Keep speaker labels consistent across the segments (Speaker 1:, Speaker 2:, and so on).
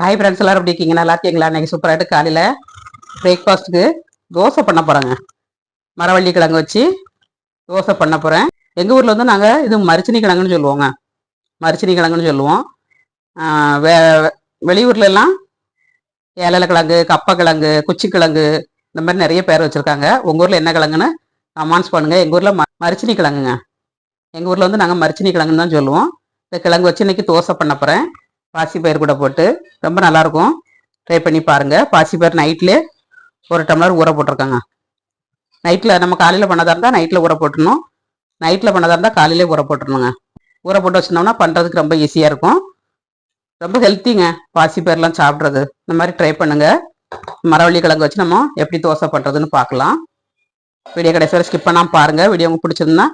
Speaker 1: hi friends எல்லாரும் எப்படி இருக்கீங்க நல்லா இருக்கீங்களா இன்றைக்கி சூப்பராகிட்டு காலையில் பிரேக்ஃபாஸ்ட்டுக்கு தோசை பண்ண போகிறேங்க மரவள்ளி கிழங்கு வச்சு தோசை பண்ண போகிறேன் எங்கள் ஊரில் வந்து நாங்கள் இது மரிச்சினி கிழங்குன்னு சொல்லுவோங்க மரிச்சினி கிழங்குன்னு சொல்லுவோம் வே வெளியூர்லலாம் ஏழலை கிழங்கு குச்சி குச்சிக்கிழங்கு இந்த மாதிரி நிறைய பேர் வச்சுருக்காங்க உங்கள் ஊரில் என்ன கிழங்குன்னு கமான்ஸ் பண்ணுங்கள் எங்கள் ஊரில் ம மரிச்சினி கிழங்குங்க எங்கள் ஊரில் வந்து நாங்கள் மரிச்சினி கிழங்குன்னு தான் சொல்லுவோம் இந்த கிழங்கு வச்சு இன்றைக்கி தோசை பண்ண போகிறேன் பாசிப்பயிர் கூட போட்டு ரொம்ப நல்லாயிருக்கும் ட்ரை பண்ணி பாருங்கள் பாசிப்பயிர் நைட்டில் ஒரு டம்ளர் ஊற போட்டிருக்காங்க நைட்டில் நம்ம காலையில் பண்ணதாக இருந்தால் நைட்டில் ஊற போட்டுடணும் நைட்டில் பண்ணதாக இருந்தால் காலையிலே ஊற போட்டுருணுங்க ஊற போட்டு வச்சுருந்தோம்னா பண்ணுறதுக்கு ரொம்ப ஈஸியாக இருக்கும் ரொம்ப ஹெல்த்திங்க பாசிப்பயிரெலாம் சாப்பிட்றது இந்த மாதிரி ட்ரை பண்ணுங்கள் மரவள்ளி கிழங்கு வச்சு நம்ம எப்படி தோசை பண்ணுறதுன்னு பார்க்கலாம் வீடியோ கடைசியில் ஸ்கிப் பண்ணாமல் பாருங்கள் வீடியோ உங்களுக்கு பிடிச்சிருந்தா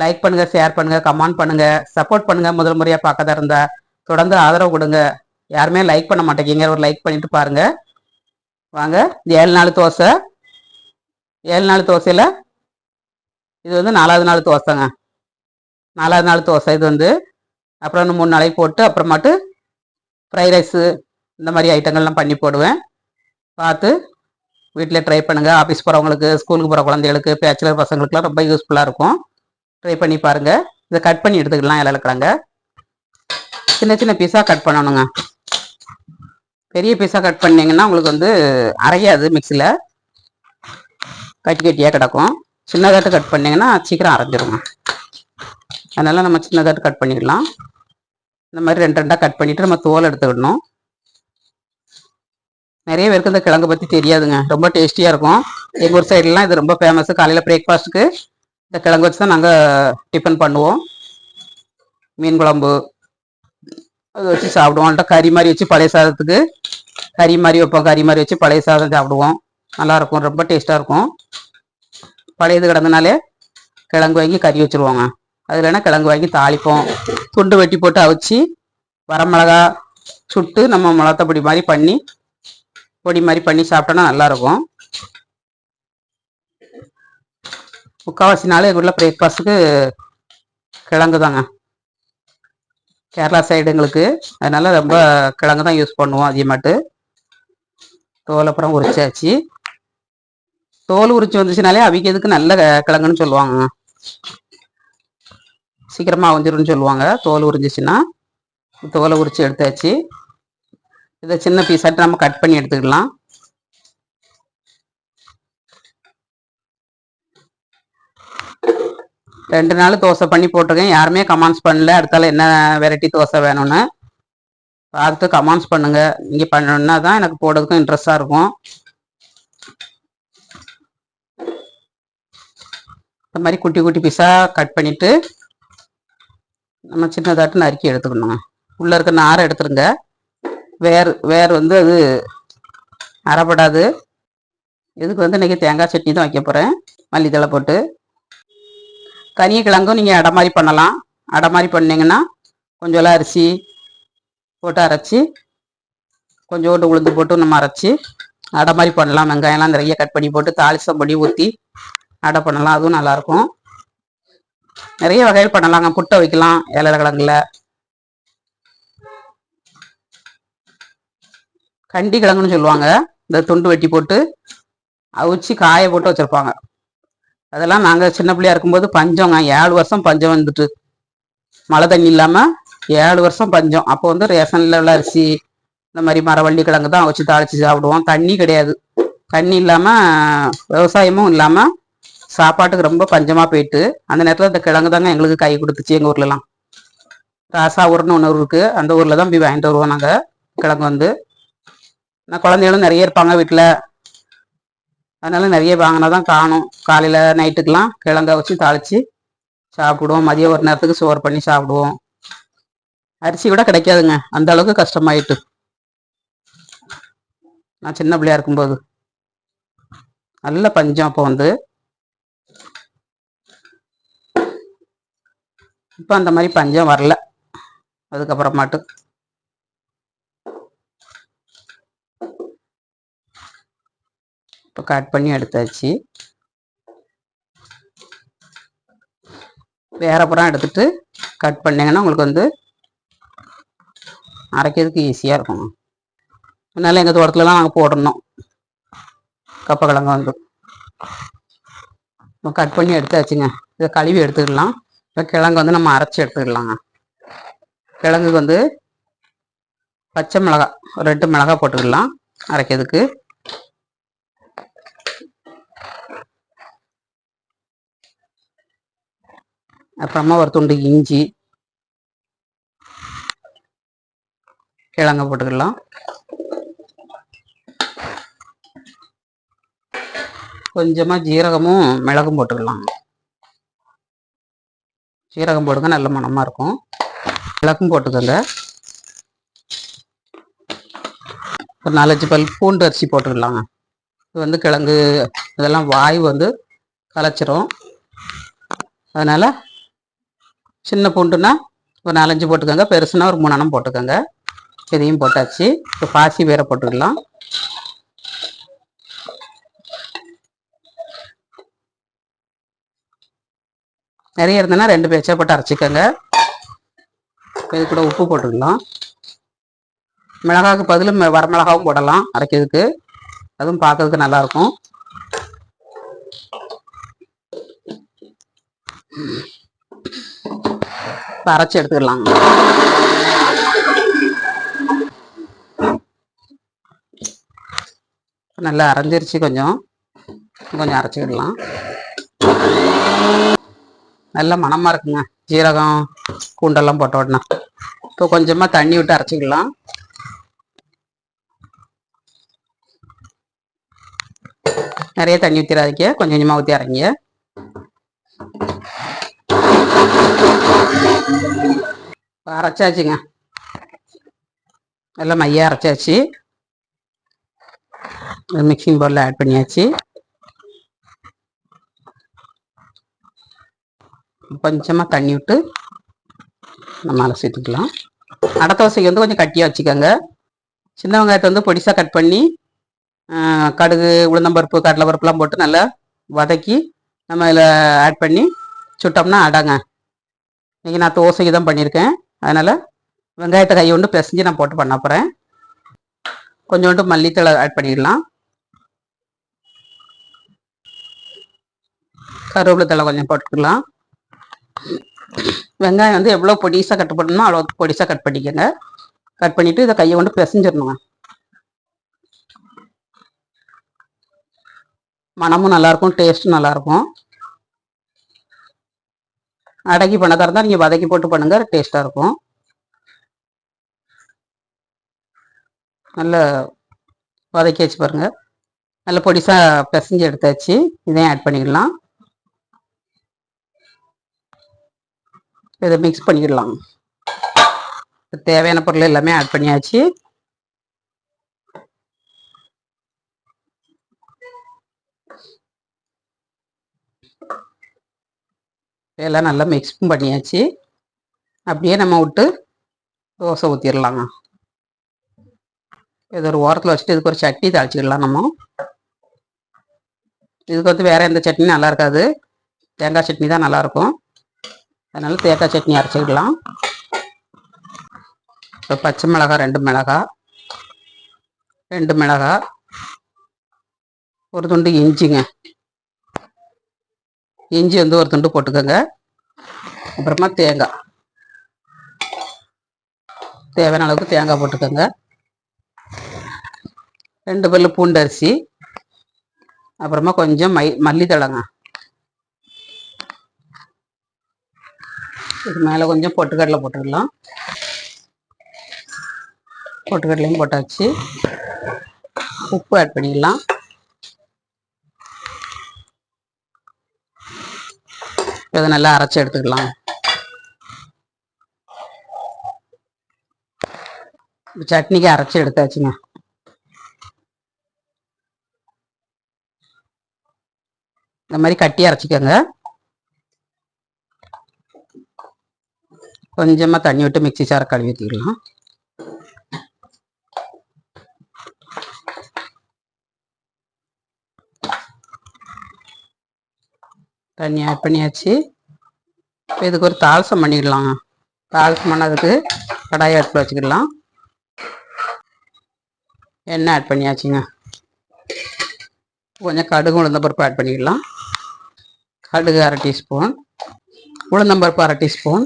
Speaker 1: லைக் பண்ணுங்கள் ஷேர் பண்ணுங்கள் கமெண்ட் பண்ணுங்கள் சப்போர்ட் பண்ணுங்கள் முதல் முறையாக பார்க்கதா இருந்தால் தொடர்ந்து ஆதரவு கொடுங்க யாருமே லைக் பண்ண மாட்டேங்கிங்க ஒரு லைக் பண்ணிட்டு பாருங்க வாங்க இந்த ஏழு நாள் தோசை ஏழு நாள் தோசையில் இது வந்து நாலாவது நாள் தோசைங்க நாலாவது நாள் தோசை இது வந்து அப்புறம் இன்னும் மூணு நாளைக்கு போட்டு அப்புறமாட்டு ஃப்ரைட் ரைஸு இந்த மாதிரி ஐட்டங்கள்லாம் பண்ணி போடுவேன் பார்த்து வீட்டில் ட்ரை பண்ணுங்கள் ஆஃபீஸ் போகிறவங்களுக்கு ஸ்கூலுக்கு போகிற குழந்தைகளுக்கு பேச்சுலர் பசங்களுக்குலாம் ரொம்ப யூஸ்ஃபுல்லாக இருக்கும் ட்ரை பண்ணி பாருங்கள் இதை கட் பண்ணி எடுத்துக்கலாம் இலக்கிறாங்க சின்ன சின்ன பீஸாக கட் பண்ணணுங்க பெரிய பீஸாக கட் பண்ணிங்கன்னா உங்களுக்கு வந்து அரையாது மிக்சியில் கட்டி கட்டியாக கிடக்கும் சின்னதாட்டு கட் பண்ணிங்கன்னா சீக்கிரம் அரைஞ்சிருங்க அதனால் நம்ம சின்னதாட்டு கட் பண்ணிடலாம் இந்த மாதிரி ரெண்டு ரெண்டாக கட் பண்ணிவிட்டு நம்ம தோல் எடுத்துக்கிடணும் நிறைய பேருக்கு இந்த கிழங்கு பற்றி தெரியாதுங்க ரொம்ப டேஸ்டியாக இருக்கும் எங்கள் ஊர் சைட்லாம் இது ரொம்ப ஃபேமஸ் காலையில் பிரேக்ஃபாஸ்ட்டுக்கு இந்த கிழங்கு வச்சு தான் நாங்கள் டிஃபன் பண்ணுவோம் மீன் குழம்பு அதை வச்சு சாப்பிடுவோம் இல்லை கறி மாதிரி வச்சு பழைய சாதத்துக்கு கறி மாதிரி வைப்போம் கறி மாதிரி வச்சு பழைய சாதம் சாப்பிடுவோம் நல்லாயிருக்கும் ரொம்ப டேஸ்ட்டாக இருக்கும் பழையது கிடந்தனாலே கிழங்கு வாங்கி கறி வச்சுருவோங்க அது இல்லைன்னா கிழங்கு வாங்கி தாளிப்போம் துண்டு வெட்டி போட்டு அவிச்சு வரமிளகா சுட்டு நம்ம மிளத்தப்பொடி மாதிரி பண்ணி பொடி மாதிரி பண்ணி சாப்பிட்டோன்னா நல்லாயிருக்கும் முக்கால்வாசி நாள் எங்கள் ஊரில் பிரேக்ஃபாஸ்ட்டுக்கு கிழங்கு தாங்க கேரளா சைடு எங்களுக்கு அதனால ரொம்ப கிழங்கு தான் யூஸ் பண்ணுவோம் அதிகமாட்டு தோல் அப்புறம் உரிச்சாச்சு தோல் உரிச்சு வந்துச்சுனாலே அவிக்கிறதுக்கு நல்ல கிழங்குன்னு சொல்லுவாங்க சீக்கிரமாக அவஞ்சிரும்னு சொல்லுவாங்க தோல் உறிஞ்சிச்சுன்னா தோலை உரிச்சு எடுத்தாச்சு இதை சின்ன பீஸாட்டு நம்ம கட் பண்ணி எடுத்துக்கலாம் ரெண்டு நாள் தோசை பண்ணி போட்டிருக்கேன் யாருமே கமெண்ட்ஸ் பண்ணல அடுத்தால என்ன வெரைட்டி தோசை வேணும்னு பார்த்து கமெண்ட்ஸ் பண்ணுங்க நீங்க பண்ணணும்னா தான் எனக்கு போடுறதுக்கும் இன்ட்ரெஸ்டா இருக்கும் இந்த மாதிரி குட்டி குட்டி பீஸாக கட் பண்ணிட்டு நம்ம சின்னதாட்டு நறுக்கி எடுத்துக்கணுங்க உள்ளே இருக்க நாரை எடுத்துருங்க வேர் வேர் வந்து அது அறப்படாது இதுக்கு வந்து இன்றைக்கி தேங்காய் சட்னி தான் வைக்க போகிறேன் மல்லித்தலை போட்டு கனிய கிழங்கும் நீங்கள் அடை மாதிரி பண்ணலாம் அடை மாதிரி பண்ணிங்கன்னா கொஞ்சோலாம் அரிசி போட்டு அரைச்சி கொஞ்சோண்டு உளுந்து போட்டு நம்ம அரைச்சி அடை மாதிரி பண்ணலாம் வெங்காயம்லாம் நிறைய கட் பண்ணி போட்டு தாளிசம் பொடி ஊற்றி அடை பண்ணலாம் அதுவும் நல்லாயிருக்கும் நிறைய வகையில் பண்ணலாங்க புட்டை வைக்கலாம் கிழங்குல கண்டி கிழங்குன்னு சொல்லுவாங்க இந்த துண்டு வெட்டி போட்டு அவிச்சு காய போட்டு வச்சுருப்பாங்க அதெல்லாம் நாங்கள் சின்ன பிள்ளையா இருக்கும்போது பஞ்சங்க ஏழு வருஷம் பஞ்சம் வந்துட்டு மழை தண்ணி இல்லாமல் ஏழு வருஷம் பஞ்சம் அப்போ வந்து ரேஷன்ல உள்ள அரிசி இந்த மாதிரி மரவள்ளி கிழங்கு தான் வச்சு தாளிச்சு சாப்பிடுவோம் தண்ணி கிடையாது தண்ணி இல்லாமல் விவசாயமும் இல்லாமல் சாப்பாட்டுக்கு ரொம்ப பஞ்சமாக போயிட்டு அந்த நேரத்தில் இந்த கிழங்கு தாங்க எங்களுக்கு கை கொடுத்துச்சு எங்கள் ஊர்லலாம் ராசா ஊர்னு ஒன்று இருக்கு அந்த ஊரில் தான் போய் வாங்கிட்டு வருவோம் நாங்கள் கிழங்கு வந்து நான் குழந்தைகளும் நிறைய இருப்பாங்க வீட்டில் அதனால நிறைய வாங்கினா தான் காணும் காலையில் நைட்டுக்கெலாம் கிழங்க வச்சு தாளித்து சாப்பிடுவோம் மதியம் ஒரு நேரத்துக்கு சோறு பண்ணி சாப்பிடுவோம் அரிசி கூட கிடைக்காதுங்க அந்த அளவுக்கு கஷ்டமாயிட்டு நான் சின்ன பிள்ளையா இருக்கும்போது நல்ல பஞ்சம் அப்போ வந்து இப்போ அந்த மாதிரி பஞ்சம் வரல அதுக்கப்புறமாட்டு இப்போ கட் பண்ணி எடுத்தாச்சு வேற புறம் எடுத்துட்டு கட் பண்ணிங்கன்னா உங்களுக்கு வந்து அரைக்கிறதுக்கு ஈஸியாக இருக்கும் அதனால எங்கள் தோட்டத்துலலாம் நாங்கள் போடணும் கப்பக்கிழங்கு வந்து இப்போ கட் பண்ணி எடுத்தாச்சுங்க இதை கழுவி எடுத்துக்கலாம் இப்போ கிழங்கு வந்து நம்ம அரைச்சி எடுத்துக்கலாங்க கிழங்குக்கு வந்து பச்சை மிளகா ரெண்டு மிளகா போட்டுக்கலாம் அரைக்கிறதுக்கு அப்புறமா ஒரு துண்டு இஞ்சி கிழங்க போட்டுக்கலாம் கொஞ்சமாக ஜீரகமும் மிளகும் போட்டுக்கலாம் ஜீரகம் போட்டுங்க நல்ல மணமாக இருக்கும் மிளகும் போட்டுக்கோங்க ஒரு நாலஞ்சு பல் பூண்டு அரிசி போட்டுக்கலாம் இது வந்து கிழங்கு இதெல்லாம் வாய் வந்து கலைச்சிரும் அதனால் சின்ன பூண்டுனா ஒரு நாலஞ்சு போட்டுக்கோங்க பெருசுனா ஒரு மூணு போட்டுக்கோங்க இதையும் போட்டாச்சு இப்போ பாசி வேற போட்டுக்கலாம் நிறைய இருந்ததுன்னா ரெண்டு பேச்சா போட்டு அரைச்சிக்கோங்க இது கூட உப்பு போட்டுக்கலாம் மிளகாவுக்கு பதிலும் வரமிளகாவும் போடலாம் அரைக்கிறதுக்கு அதுவும் பார்க்கறதுக்கு நல்லாயிருக்கும் பார்த்து அரைச்சி எடுத்துக்கலாம் நல்லா அரைஞ்சிருச்சு கொஞ்சம் கொஞ்சம் அரைச்சிக்கிடலாம் நல்ல மணமாக இருக்குங்க ஜீரகம் கூண்டெல்லாம் போட்ட உடனே இப்போ கொஞ்சமாக தண்ணி விட்டு அரைச்சிக்கலாம் நிறைய தண்ணி ஊற்றிடாதீங்க கொஞ்சம் கொஞ்சமாக ஊற்றி அரைங்க அரைச்சாச்சுங்க நல்லா மையா அரைச்சாச்சு மிக்சிங் பவுலில் ஆட் பண்ணியாச்சு கொஞ்சமாக தண்ணி விட்டு நம்ம அலசிட்டுக்கலாம் அடை தோசைக்கு வந்து கொஞ்சம் கட்டியாக வச்சுக்கோங்க சின்ன வெங்காயத்தை வந்து பொடிசாக கட் பண்ணி கடுகு உளுந்தம்பருப்பு கடலை பருப்புலாம் போட்டு நல்லா வதக்கி நம்ம இதில் ஆட் பண்ணி சுட்டோம்னா அடங்க இன்றைக்கி நான் தோசைக்கு தான் பண்ணியிருக்கேன் அதனால் வெங்காயத்தை கையை கொண்டு பிசைஞ்சு நான் போட்டு பண்ண போகிறேன் கொஞ்சோண்டு மல்லித்தலை ஆட் பண்ணிடலாம் கருவேப்பிலை தலை கொஞ்சம் போட்டுக்கலாம் வெங்காயம் வந்து எவ்வளோ பொடிசாக கட் பண்ணணுமோ அவ்வளோ பொடிசாக கட் பண்ணிக்கோங்க கட் பண்ணிவிட்டு இதை கையை கொண்டு பிசைஞ்சிடணுங்க மனமும் நல்லாயிருக்கும் டேஸ்ட்டும் நல்லாயிருக்கும் அடக்கி பண்ணதாக இருந்தால் நீங்கள் வதக்கி போட்டு பண்ணுங்கள் டேஸ்ட்டாக இருக்கும் நல்லா வதக்கி வச்சு பாருங்கள் நல்ல பொடிசாக பிசைஞ்சு எடுத்தாச்சு இதையும் ஆட் பண்ணிக்கலாம் இதை மிக்ஸ் பண்ணிக்கலாம் தேவையான பொருள் எல்லாமே ஆட் பண்ணியாச்சு எல்லாம் நல்லா மிக்ஸும் பண்ணியாச்சு அப்படியே நம்ம விட்டு தோசை ஊற்றிடலாங்க இது ஒரு ஓரத்தில் வச்சுட்டு இதுக்கு ஒரு சட்னி தாளிச்சிடலாம் நம்ம இதுக்கு வந்து வேறு எந்த சட்னி நல்லா இருக்காது தேங்காய் சட்னி தான் நல்லாயிருக்கும் அதனால் தேங்காய் சட்னி அரைச்சிக்கலாம் இப்போ பச்சை மிளகா ரெண்டு மிளகா ரெண்டு மிளகா ஒரு துண்டு இஞ்சிங்க இஞ்சி வந்து ஒரு துண்டு போட்டுக்கோங்க அப்புறமா தேங்காய் தேவையான அளவுக்கு தேங்காய் போட்டுக்கோங்க ரெண்டு பல்லு பூண்டரிசி அப்புறமா கொஞ்சம் மை மல்லித்தழங்க இது மேலே கொஞ்சம் பொட்டுக்கடலை போட்டுக்கலாம் பொட்டுக்கடலையும் போட்டாச்சு உப்பு ஆட் பண்ணிக்கலாம் இப்போ இதை நல்லா அரைச்சி எடுத்துக்கலாம் சட்னிக்கு அரைச்சி எடுத்தாச்சுங்க இந்த மாதிரி கட்டி அரைச்சிக்கோங்க கொஞ்சமாக தண்ணி விட்டு மிக்சி சார கழுவி தண்ணி ஆட் பண்ணியாச்சு இப்போ இதுக்கு ஒரு தாளசம் பண்ணிடலாம் தாளசம் பண்ணதுக்கு கடாயை அடுப்பில் வச்சுக்கிடலாம் எண்ணெய் ஆட் பண்ணியாச்சுங்க கொஞ்சம் கடுகு உளுந்தம்பருப்பு ஆட் பண்ணிக்கலாம் கடுகு அரை டீஸ்பூன் உளுந்தம்பருப்பு அரை டீஸ்பூன்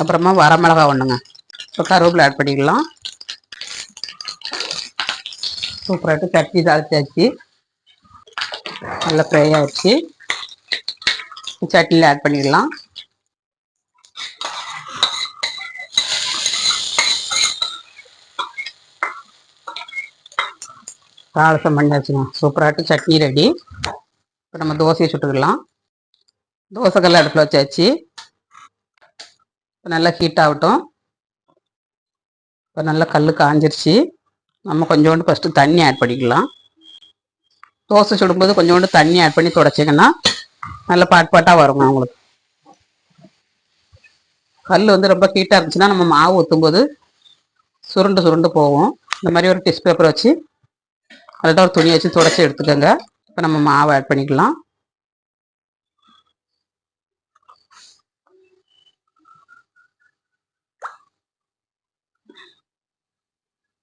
Speaker 1: அப்புறமா வரமிளகா ஒன்றுங்க இப்போ கருவேப்பில் ஆட் பண்ணிக்கலாம் சூப்பராகிட்டு சட்னி தாளிச்சாச்சு நல்லா ஃப்ரை ஆகிடுச்சு சட்னியில் ஆட் பண்ணிடலாம் தாளசம் பண்ணியாச்சுங்க சூப்பராகிட்டு சட்னி ரெடி இப்போ நம்ம தோசையை சுட்டுக்கலாம் தோசைக்கல்ல அடுப்பில் வச்சாச்சு இப்போ நல்லா ஹீட் ஆகட்டும் இப்போ நல்லா கல் காஞ்சிருச்சு நம்ம கொஞ்சோண்டு ஃபஸ்ட்டு தண்ணி ஆட் பண்ணிக்கலாம் தோசை சுடும்போது கொஞ்சோண்டு தண்ணி ஆட் பண்ணி தொடச்சிங்கன்னா நல்ல பாட் பாட்டா வருங்க அவங்களுக்கு கல் வந்து ரொம்ப ஹீட்டா இருந்துச்சுன்னா நம்ம மாவு ஊற்றும்போது சுருண்டு சுருண்டு போவோம் இந்த மாதிரி ஒரு டிஷ் பேப்பர் வச்சு அல்லாட்ட ஒரு துணியை வச்சு துடைச்சி எடுத்துக்கோங்க இப்போ நம்ம மாவை ஆட் பண்ணிக்கலாம்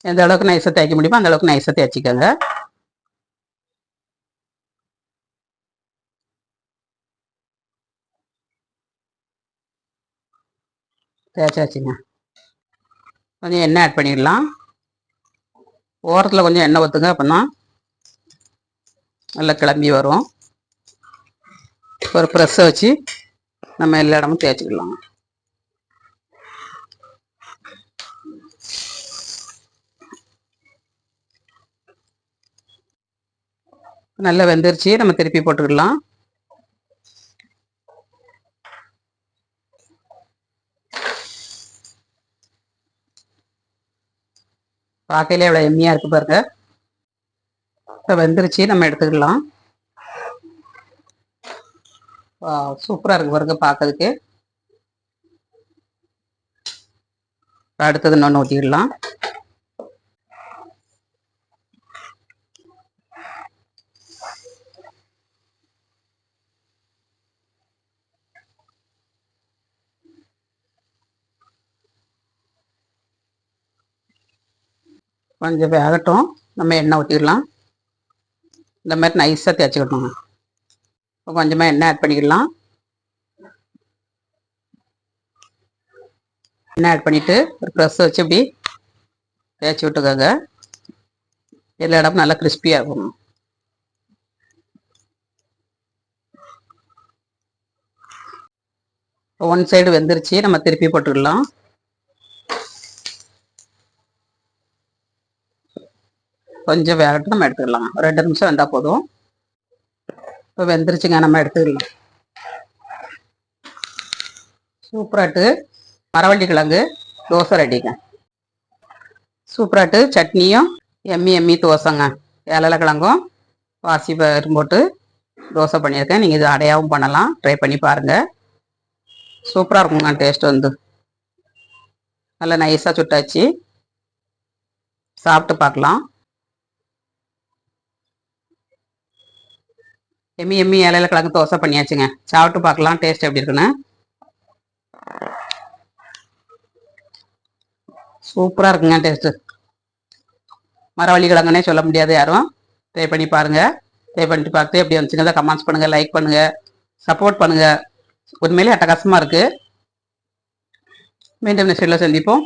Speaker 1: எந்த அளவுக்கு நைஸாக தேய்க்க முடியுமோ அந்த அளவுக்கு நைஸாக தேய்ச்சிக்கோங்க தேய்ச்சாச்சுங்க கொஞ்சம் எண்ணெய் ஆட் பண்ணிடலாம் ஓரத்தில் கொஞ்சம் எண்ணெய் ஊற்றுங்க அப்படின்னா நல்லா கிளம்பி வரும் ஒரு ப்ரெஸ்ஸை வச்சு நம்ம எல்லா இடமும் தேய்ச்சிக்கலாம் நல்லா வெந்துருச்சு நம்ம திருப்பி போட்டுக்கலாம் பார்க்கல எவ்வளோ எம்மியாக இருக்குது பாருங்க இப்போ வெந்துருச்சு நம்ம எடுத்துக்கலாம் சூப்பராக இருக்குது பாருங்க பார்க்கறதுக்கு அடுத்தது இன்னொன்று ஊற்றிடலாம் கொஞ்சம் வேகட்டும் நம்ம எண்ணெய் ஊற்றிக்கலாம் இந்த மாதிரி நைஸாக தேய்ச்சிக்கிடணுங்க இப்போ கொஞ்சமாக எண்ணெய் ஆட் பண்ணிக்கலாம் எண்ணெய் ஆட் பண்ணிவிட்டு ஒரு ப்ரெஸ் வச்சு இப்படி தேய்ச்சி விட்டுக்கோங்க எல்லா இடமும் நல்லா கிறிஸ்பியாக இருக்கும் ஒன் சைடு வெந்துருச்சு நம்ம திருப்பி போட்டுக்கலாம் கொஞ்சம் வேகட்டும் நம்ம எடுத்துக்கலாம் ரெண்டு நிமிஷம் வந்தால் போதும் இப்போ வெந்துருச்சுங்க நம்ம எடுத்துக்கலாம் சூப்பராட்டு மரவள்ளி கிழங்கு தோசை ரெடிங்க சூப்பராட்டு சட்னியும் எம்மி எம்மி தோசைங்க ஏழலை கிழங்கும் வாசி போட்டு தோசை பண்ணியிருக்கேன் நீங்கள் இது அடையாகவும் பண்ணலாம் ட்ரை பண்ணி பாருங்கள் சூப்பராக இருக்குங்க டேஸ்ட் வந்து நல்லா நைஸாக சுட்டாச்சு சாப்பிட்டு பார்க்கலாம் எம்மி எம்மி இலையில கலந்து தோசை பண்ணியாச்சுங்க சாப்பிட்டு பார்க்கலாம் டேஸ்ட் எப்படி இருக்குன்னு சூப்பராக இருக்குங்க டேஸ்ட்டு மரவள்ளி கிழங்குனே சொல்ல முடியாது யாரும் ட்ரை பண்ணி பாருங்கள் ட்ரை பண்ணிட்டு பார்த்து எப்படி வந்துச்சுங்க கமெண்ட்ஸ் பண்ணுங்கள் லைக் பண்ணுங்கள் சப்போர்ட் பண்ணுங்கள் உண்மையிலே அட்டகாசமாக இருக்குது மீண்டும் நெக்ஸ்ட் சந்திப்போம்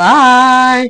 Speaker 1: பாய்